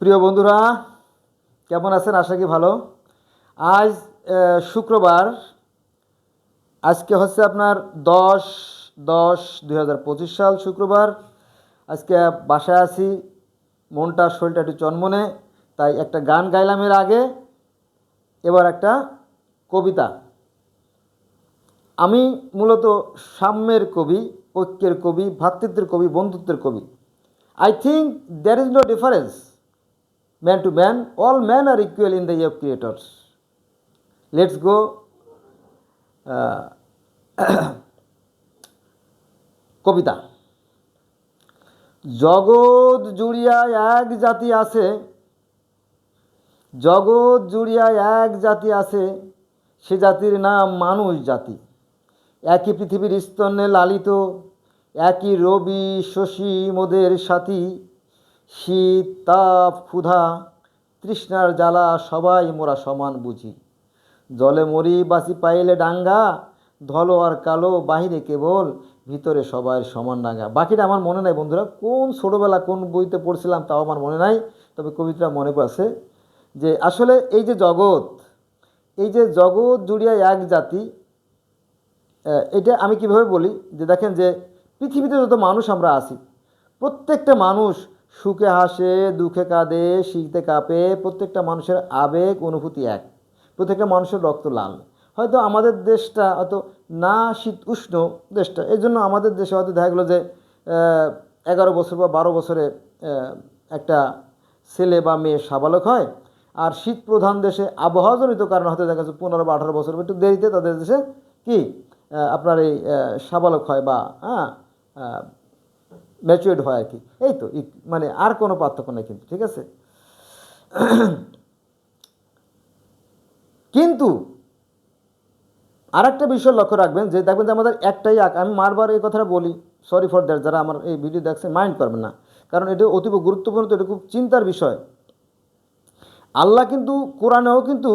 প্রিয় বন্ধুরা, কেমন আছেন? আশা কি ভালো। আজ শুক্রবার। আজকে হচ্ছে আপনার দশ দশ দুই সাল শুক্রবার। আজকে বাসায় আছি। মনটা, শরীরটা একটু চনমনে, তাই একটা গান গাইলাম এর আগে। এবার একটা কবিতা। আমি মূলত সাম্যের কবি, ঐক্যের কবি ভ্রাতৃত্বের কবি, বন্ধুত্বের কবি। I think there is no difference man to man all man are equal in eye of creators let's go কবিতা জগৎ জুড়িয়া এক জাতি আছে, জগৎ জুড়িয়া এক জাতি আছে, সে জাতির নাম মানুষ জাতি। একই পৃথিবীর স্তন্যে লালিত, একই রবি শশী মোদের সাথী। শীত তাপ ক্ষুধা তৃষ্ণার জ্বালা সবাই মোরা সমান বুঝি। জলে মরি বাসি পাইলে ডাঙ্গা, ধলো আর কালো বাহিরে কেবল, ভিতরে সবাই সমান ডাঙ্গা। বাকিটা আমার মনে নাই বন্ধুরা, কোন ছোটোবেলা কোন বইতে পড়ছিলাম তাও আমার মনে নাই, তবে কবিতাটা মনে পড়ছে যে আসলে এই যে জগৎ, এই যে জগৎ জুড়িয়া এক জাতি এটা আমি কীভাবে বলি? যে দেখেন যে পৃথিবীতে যত মানুষ আমরা আছি, প্রত্যেকটা মানুষ সুখে হাসে, দুঃখে কাঁদে, শীতে কাঁপে, প্রত্যেকটা মানুষের আবেগ, অনুভূতি এক। প্রত্যেকটা মানুষের রক্ত লাল। হয়তো আমাদের দেশটা হয়তো না শীত উষ্ণ দেশটা এই জন্য আমাদের দেশে হয়তো দেখা গেলো যে এগারো বছর বা বারো বছরে একটা ছেলে বা মেয়ে সাবালক হয়, আর শীত প্রধান দেশে আবহাওয়াজনিত কারণে হয়তো দেখা যাচ্ছে পনেরো বা আঠারো বছর একটু দেরিতে তাদের দেশে কি আপনার এই সাবালক হয় বা হ্যাঁ ম্যাচুয়েড হয় আর কি। এই তো মানে আর কোনো পার্থক্য নেই কিন্তু, ঠিক আছে? কিন্তু আর একটা বিষয় লক্ষ্য রাখবেন যে, দেখবেন যে আমাদের একটাই আঁক, আমি বারবার এই কথাটা বলি সরি ফর দ্যাট যারা আমার এই ভিডিও দেখছেন মাইন্ড করবেন না। কারণ এটা অতীব গুরুত্বপূর্ণ, তো এটা খুব চিন্তার বিষয়। আল্লাহ কিন্তু কোরআনেও কিন্তু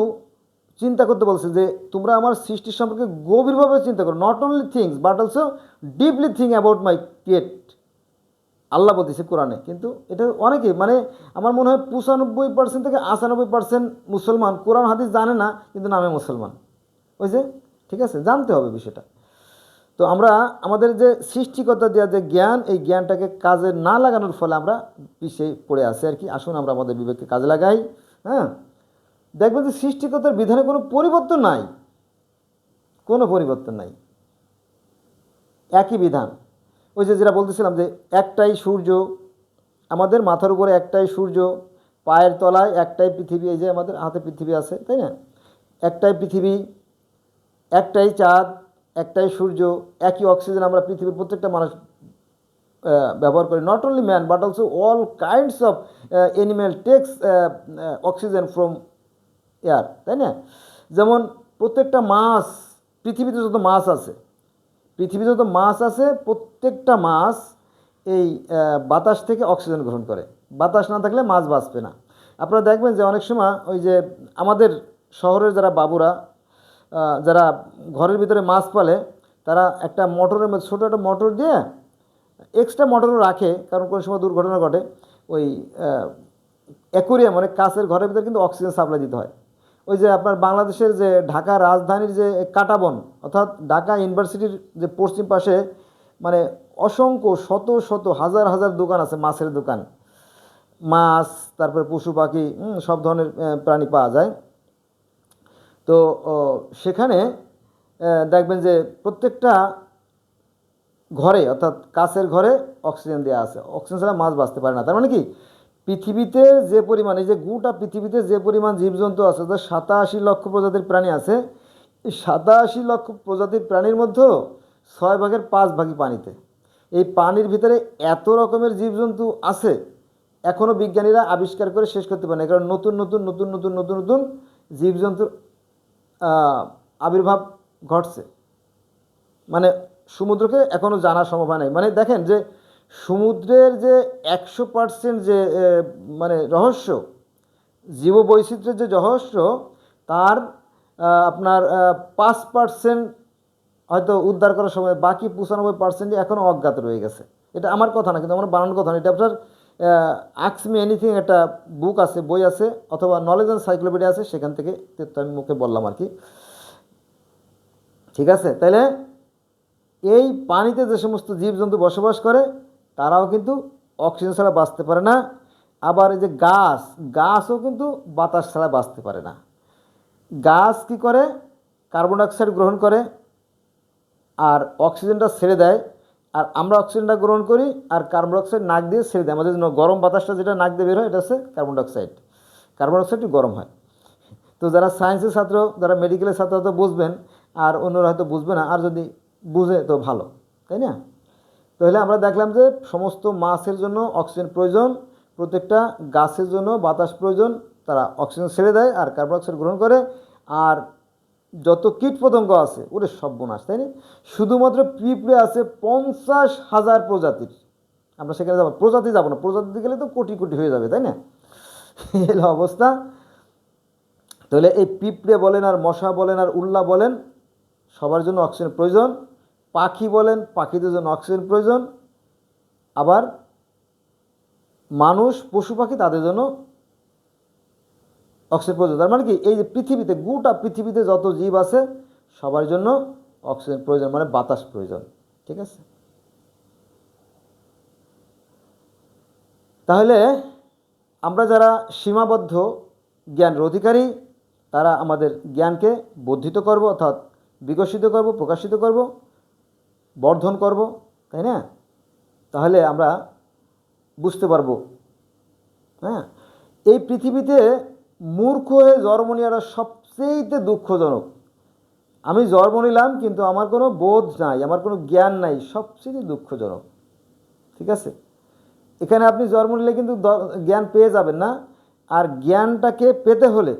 চিন্তা করতে বলছে যে, তোমরা আমার সৃষ্টি সম্পর্কে গভীরভাবে চিন্তা করো। Not only things but also deeply think about my create Allah বলতেছে কোরআনে। কিন্তু এটা অনেকে মানে আমার মনে হয় পঁচানব্বই পার্সেন্ট থেকে আটানব্বই পার্সেন্ট মুসলমান কোরআন হাদিস জানে না, কিন্তু নামে মুসলমান। বুঝছে ঠিক আছে, জানতে হবে বিষয়টা। তো আমরা আমাদের যে সৃষ্টিকতা দেওয়া যে জ্ঞান, এই জ্ঞানটাকে কাজে না লাগানোর ফলে আমরা পিছিয়ে পড়ে আছি আর কি। আসুন আমরা আমাদের বিবেককে কাজে লাগাই হ্যাঁ? দেখবেন যে সৃষ্টিকতার বিধানে কোনো পরিবর্তন নাই। কোনো পরিবর্তন নাই। একই বিধান। ওই যে যেটা বলতেছিলাম যে একটাই সূর্য, আমাদের মাথার উপরে একটাই সূর্য, পায়ের তলায় একটাই পৃথিবী, এই যে আমাদের হাতে পৃথিবী আছে, তাই না? একটাই পৃথিবী, একটাই চাঁদ, একটাই সূর্য, একই অক্সিজেন আমরা পৃথিবীর প্রত্যেকটা মানুষ ব্যবহার করি। Not only man but also all kinds of animal takes oxygen from air তাই না? যেমন প্রত্যেকটা মাছ, পৃথিবীতে যত মাছ আছে পৃথিবীতে যত মাছ আছে, প্রত্যেকটা মাছ এই বাতাস থেকে অক্সিজেন গ্রহণ করে। বাতাস না থাকলে মাছ বাঁচবে না। আপনারা দেখবেন যে অনেক সময় ওই যে আমাদের শহরের যারা বাবুরা যারা ঘরের ভিতরে মাছ পালে, তারা একটা মোটরের মধ্যে, ছোটো একটা মোটর দিয়ে এক্সট্রা মোটরও রাখে, কারণ কোনো সময় দুর্ঘটনা ঘটে। ওই অ্যাকোরিয়াম মানে কাছের ঘরের ভিতরে কিন্তু অক্সিজেন সাপ্লাই দিতে হয়। ওই যে আপনার বাংলাদেশের যে ঢাকা রাজধানীর যে কাটাবন, অর্থাৎ ঢাকা ইউনিভার্সিটির যে পশ্চিম পাশে মানে অসংখ্য শত শত হাজার হাজার দোকান আছে, মাছের দোকান। মাছ, তারপরে পশু পাখি সব ধরনের প্রাণী পাওয়া যায়। তো সেখানে দেখবেন যে প্রত্যেকটা ঘরে, অর্থাৎ কাছের ঘরে অক্সিজেন দেওয়া আছে। অক্সিজেন ছাড়া মাছ বাঁচতে পারে না। তার মানে কি? পৃথিবীতে যে পরিমাণ, এই যে গোটা পৃথিবীতে যে পরিমাণ জীবজন্তু আছে, অর্থাৎ সাতাশি লক্ষ প্রজাতির প্রাণী আছে, এই সাতাশি লক্ষ প্রজাতির প্রাণীর মধ্যেও ছয় ভাগের পাঁচ ভাগই পানিতে। এই পানির ভিতরে এত রকমের জীবজন্তু আছে এখনও বিজ্ঞানীরা আবিষ্কার করে শেষ করতে পারে না কারণ নতুন নতুন নতুন নতুন নতুন নতুন জীবজন্তুর আবির্ভাব ঘটছে। মানে সমুদ্রকে এখনও জানা সম্ভব হয় নাই। মানে দেখেন যে সমুদ্রের যে একশো পার্সেন্ট যে মানে রহস্য, জীববৈচিত্র্যের যে রহস্য, তার আপনার পাঁচ পার্সেন্ট হয়তো উদ্ধার করার সময়, বাকি পঁচানব্বই পার্সেন্টই এখনও অজ্ঞাত রয়ে গেছে। এটা আমার কথা না, কিন্তু আমার বানানোর কথা না। এটা আপনার আক্স মি এনিথিং একটা বুক আছে, বই আছে, অথবা নলেজ অ্যান্ড সাইক্লোপিডিয়া আছে, সেখান থেকে আমি মুখে বললাম আর কি। ঠিক আছে? তাহলে এই পানিতে যে সমস্ত জীবজন্তু বসবাস করে তারাও কিন্তু অক্সিজেন ছাড়া বাঁচতে পারে না। আবার এই যে গাছ, গাছও কিন্তু বাতাস ছাড়া বাঁচতে পারে না। গাছ কি করে? কার্বন ডাইঅক্সাইড গ্রহণ করে আর অক্সিজেনটা ছেড়ে দেয়। আর আমরা অক্সিজেনটা গ্রহণ করি আর কার্বন ডাইঅক্সাইড নাক দিয়ে ছেড়ে দেয়। আমাদের গরম বাতাসটা যেটা নাক দিয়ে বের হয়, এটা হচ্ছে কার্বন ডাইঅক্সাইড। কার্বন ডাইঅক্সাইডটি গরম হয়। তো যারা সায়েন্সের ছাত্র, যারা মেডিকেলের ছাত্র হয়তো বুঝবেন, আর অন্যরা হয়তো বুঝবে না। আর যদি বুঝে তো ভালো, তাই না? তাহলে আমরা দেখলাম যে সমস্ত মাছের জন্য অক্সিজেন প্রয়োজন, প্রত্যেকটা গাছের জন্য বাতাস প্রয়োজন, তারা অক্সিজেন ছেড়ে দেয় আর কার্বন ডাইঅক্সাইড গ্রহণ করে। আর যত কীট পতঙ্গ আছে ওরে সর্বনাশ তাই না? শুধুমাত্র পিঁপড়ে আছে পঞ্চাশ হাজার প্রজাতির। আমরা সেখানে যাব, প্রজাতি যাব না, প্রজাতি গেলে তো কোটি কোটি হয়ে যাবে, তাই না? এই অবস্থা। তাহলে এই পিঁপড়ে বলেন আর মশা বলেন আর উল্লা বলেন, সবার জন্য অক্সিজেন প্রয়োজন। পাখি বলেন, পাখিদের জন্য অক্সিজেন প্রয়োজন। আবার মানুষ, পশু পাখি তাদের জন্য অক্সিজেন প্রয়োজন। তার মানে কি? এই যে পৃথিবীতে, গোটা পৃথিবীতে যত জীব আছে, সবার জন্য অক্সিজেন প্রয়োজন মানে বাতাস প্রয়োজন। ঠিক আছে? তাহলে আমরা যারা সীমাবদ্ধ জ্ঞানের অধিকারী, তারা আমাদের জ্ঞানকে বর্ধিত করব, অর্থাৎ বিকশিত করব, প্রকাশিত করব। বর্ধন করব, তাই না? তাহলে আমরা বুঝতে পারব হ্যাঁ? এই পৃথিবীতে মূর্খ হয়ে জন্ম নেওয়াটা সবচেয়েতে দুঃখজনক। আমি জন্ম নিলাম, কিন্তু আমার কোনো বোধ নাই, আমার কোনো জ্ঞান নাই সবচেয়ে দুঃখজনক। ঠিক আছে? এখানে আপনি জন্ম নিলে কিন্তু জ্ঞান পেয়ে যাবেন না। আর জ্ঞানটাকে পেতে হলে,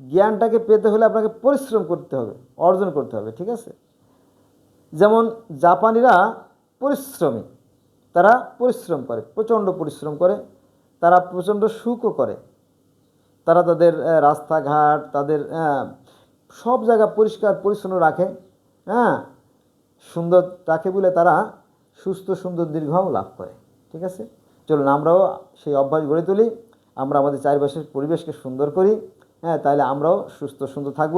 জ্ঞানটাকে পেতে হলে আপনাকে পরিশ্রম করতে হবে, অর্জন করতে হবে, ঠিক আছে? যেমন জাপানিরা পরিশ্রমী, তারা পরিশ্রম করে, প্রচণ্ড পরিশ্রম করে, তারা প্রচণ্ড সুখও করে। তারা তাদের রাস্তাঘাট, তাদের সব জায়গা পরিষ্কার, পরিচ্ছন্ন রাখে হ্যাঁ? সুন্দর রাখে বলে তারা সুস্থ, সুন্দর দীর্ঘাও লাভ করে, ঠিক আছে? চলুন আমরাও সেই অভ্যাস গড়ে তুলি, আমরা আমাদের চারপাশের পরিবেশকে সুন্দর করি হ্যাঁ? তাহলে আমরাও সুস্থ, সুন্দর থাকব।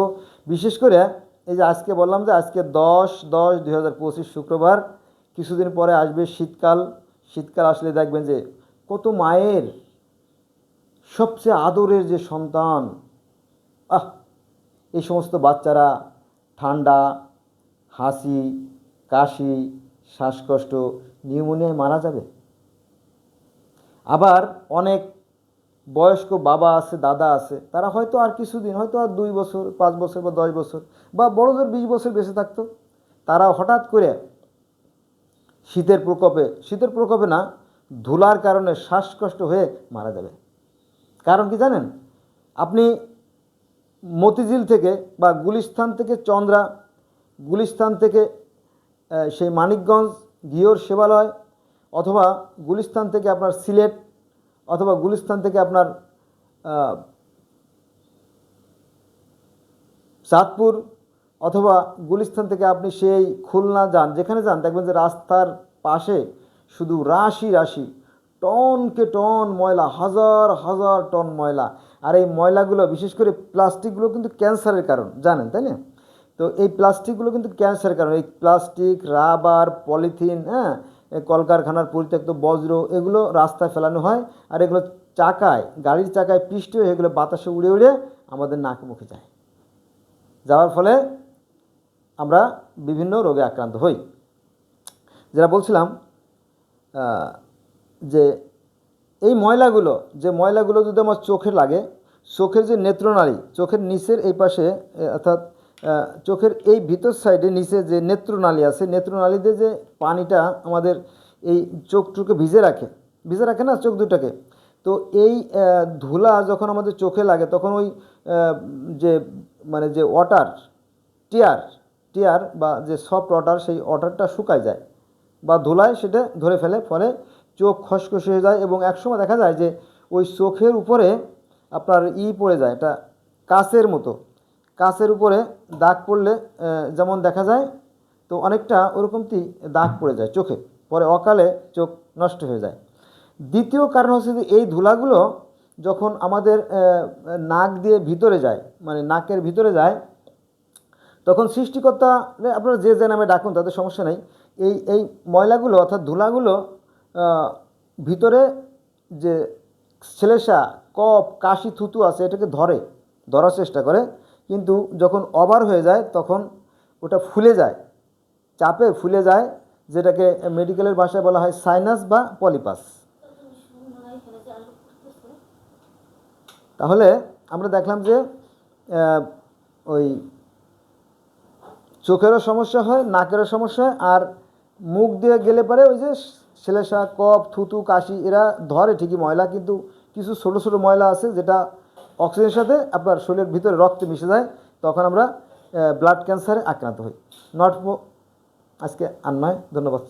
বিশেষ করে এই যে আজকে বললাম যে আজকে দশ দশ দুই হাজার পঁচিশ শুক্রবার, কিছুদিন পরে আসবে শীতকাল। শীতকাল আসলে দেখবেন যে কত মায়ের সবচেয়ে আদরের যে সন্তান, আহ, এই সমস্ত বাচ্চারা ঠান্ডা, হাসি, কাশি, শ্বাসকষ্ট, নিউমোনিয়ায় মারা যাবে। আবার অনেক বয়স্ক বাবা আছে, দাদা আছে, তারা হয়তো আর কিছুদিন, হয়তো আর দুই বছর, পাঁচ বছর বা দশ বছর বা বড়দের বিশ বছর বেঁচে থাকতো, তারা হঠাৎ করে শীতের প্রকোপে শীতের প্রকোপে না, ধুলার কারণে শ্বাসকষ্ট হয়ে মারা যাবে। কারণ কি জানেন? আপনি মতিঝিল থেকে বা গুলিস্থান থেকে চন্দ্রা গুলিস্থান থেকে সেই মানিকগঞ্জ ঘিওর সেবালয় অথবা গুলিস্থান থেকে আপনার সিলেট অথবা গুলিস্তান থেকে আপনার চাঁদপুর অথবা গুলিস্তান থেকে আপনি সেই খুলনা যান, যেখানে যান, দেখবেন যে রাস্তার পাশে শুধু রাশি রাশি, টনকে টন ময়লা, হাজার হাজার টন ময়লা। আর এই ময়লাগুলো, বিশেষ করে প্লাস্টিকগুলো কিন্তু ক্যান্সারের কারণ, জানেন, তাই না? তো এই প্লাস্টিকগুলো কিন্তু ক্যান্সারের কারণ, এই প্লাস্টিক, রাবার, পলিথিন হ্যাঁ কলকারখানার পরিত্যক্ত বজ্র, এগুলো রাস্তায় ফেলানো হয় আর এগুলো চাকায়, গাড়ির চাকায় পিষ্ট হয়ে এগুলো বাতাসে উড়ে উড়ে আমাদের নাক মুখে যায়। যাওয়ার ফলে আমরা বিভিন্ন রোগে আক্রান্ত হই। যেটা বলছিলাম যে এই ময়লাগুলো, যে ময়লাগুলো যদি আমার চোখে লাগে, চোখের যে নেত্রনালী, চোখের নিচের এই পাশে অর্থাৎ চোখের এই ভিতর সাইডে নিচে যে নেত্রনালী আছে, নেত্রনালীতে যে পানিটা আমাদের এই চোখটুকে ভিজে রাখে ভিজে রাখে না চোখ দুটাকে তো এই ধুলা যখন আমাদের চোখে লাগে, তখন ওই যে মানে যে ওয়াটার, টিয়ার টিয়ার বা যে সফট ওয়াটার, সেই ওয়াটারটা শুকায় যায় বা ধুলায় সেটা ধরে ফেলে, ফলে চোখ খসখসে হয়ে যায় এবং একসময় দেখা যায় যে ওই চোখের উপরে আপনার ই পড়ে যায়, এটা কাচের মতো। কাচের উপরে দাগ পড়লে যেমন দেখা যায়, তো অনেকটা ওরকমটি দাগ পড়ে যায় চোখে, পরে অকালে চোখ নষ্ট হয়ে যায়। দ্বিতীয় কারণ হচ্ছে যে এই ধুলাগুলো যখন আমাদের নাক দিয়ে ভিতরে যায় মানে নাকের ভিতরে যায়, তখন সৃষ্টিকর্তা আপনারা যে যে নামে ডাকুন তাদের সমস্যা নেই। এই এই ময়লাগুলো অর্থাৎ ধুলাগুলো ভিতরে যে ছেলেসা কপ কাশি, থুতু আছে, এটাকে ধরে, ধরার চেষ্টা করে কিন্তু যখন ওভার হয়ে যায়, তখন ওটা ফুলে যায়। চাপে ফুলে যায়, যেটাকে মেডিকেলের ভাষায় বলা হয় সাইনাস বা পলিপাস তাহলে আমরা দেখলাম যে ওই চোখেরও সমস্যা হয়, নাকেরও সমস্যা হয়, আর মুখ দিয়ে গেলে পরে ওই যে ছেলেসা কফ, থুতু, কাশি এরা ধরে ঠিকই ময়লা, কিন্তু কিছু ছোট ছোট ময়লা আছে যেটা অক্সিজেনের সাথে আপনার শরীরের ভিতরে রক্ত মিশে যায়, তখন আমরা ব্লাড ক্যান্সারে আক্রান্ত হই। নট আজকে আর নয় ধন্যবাদ।